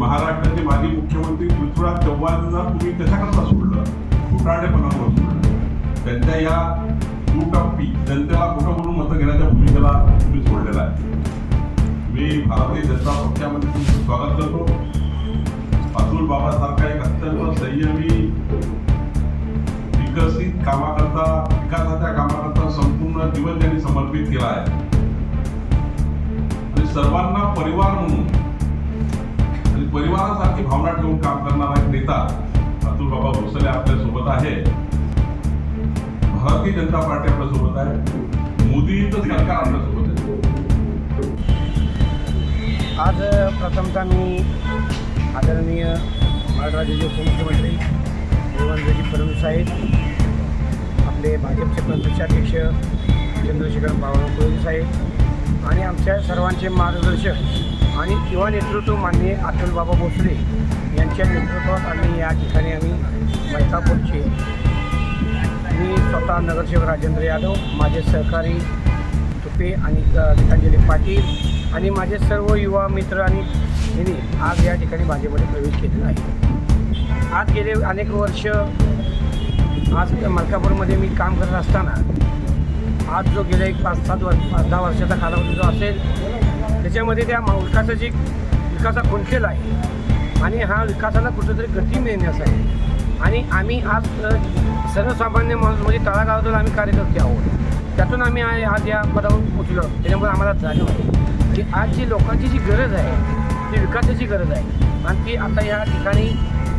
महाराष्ट्राचे माजी मुख्यमंत्री पृथ्वीराज चव्हाणांना तुम्ही कशाकरता सोडलं? फुटाडेपणावर सोडलं? त्यांच्या या ग्रुट ऑफ पी जनतेला कुठं म्हणून मतं घेण्याच्या भूमिकेला सर्वांना परिवार म्हणून. आणि परिवारासारखी भावना ठेवून काम करणारा एक नेता अतुल बाबा भोसले आपल्यासोबत आहे. भारतीय जनता पार्टी आपल्यासोबत आहे. मोदीचं सरकार आपल्यासोबत आहे. आज प्रथमतः मी आदरणीय महाराष्ट्र उपमुख्यमंत्री देवेंद्रजी फडणवीस साहेब आपले भाजपचे प्रदेशाध्यक्ष चंद्रशेखर बावनकुळे साहेब आणि आमच्या सर्वांचे मार्गदर्शक आणि युवा नेतृत्व माननीय अतुलबाबा भोसले यांच्या नेतृत्वात आम्ही या ठिकाणी आम्ही मैकापूरचे मी स्वतः नगरसेवक राजेंद्र यादव माझे सहकारी तुपे आणि गीतांजली पाटील आणि माझे सर्व युवा मित्र आणि यांनी आज या ठिकाणी भाजपमध्ये प्रवेश केलेला आहे. आज गेले अनेक वर्ष आज मलकापूरमध्ये मी काम करत असताना आज जो गेल्या एक पाच सात वर्ष पाच दहा वर्षाचा कालावधी जो असेल त्याच्यामध्ये त्या मा- विकासाची विकासा खुंटलेला आहे आणि हा विकासाला कुठेतरी गती मिळण्याचा आहे आणि आम्ही आज सर्वसामान्य माणूस म्हणजे तळागावातून आम्ही कार्यकर्ते आहोत. त्यातून आम्ही आज या पदावर पोचलो. त्याच्यामुळे आम्हाला जाणीव आहे की आज जी लोकांची जी गरज आहे ती विकासाची गरज आहे. आणि ती आता या ठिकाणी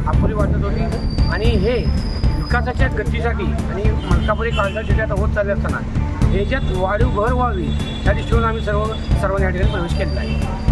अपुरी वाटत होती. आणि हे विकासाच्या गतीसाठी आणि मलकापुरी काळजा जिल्ह्यात होत चालले असताना ह्याच्यात वाढीव भर व्हावी. या दृष्टीने आम्ही सर्व सर्वांनी या ठिकाणी प्रवेश केलेला आहे.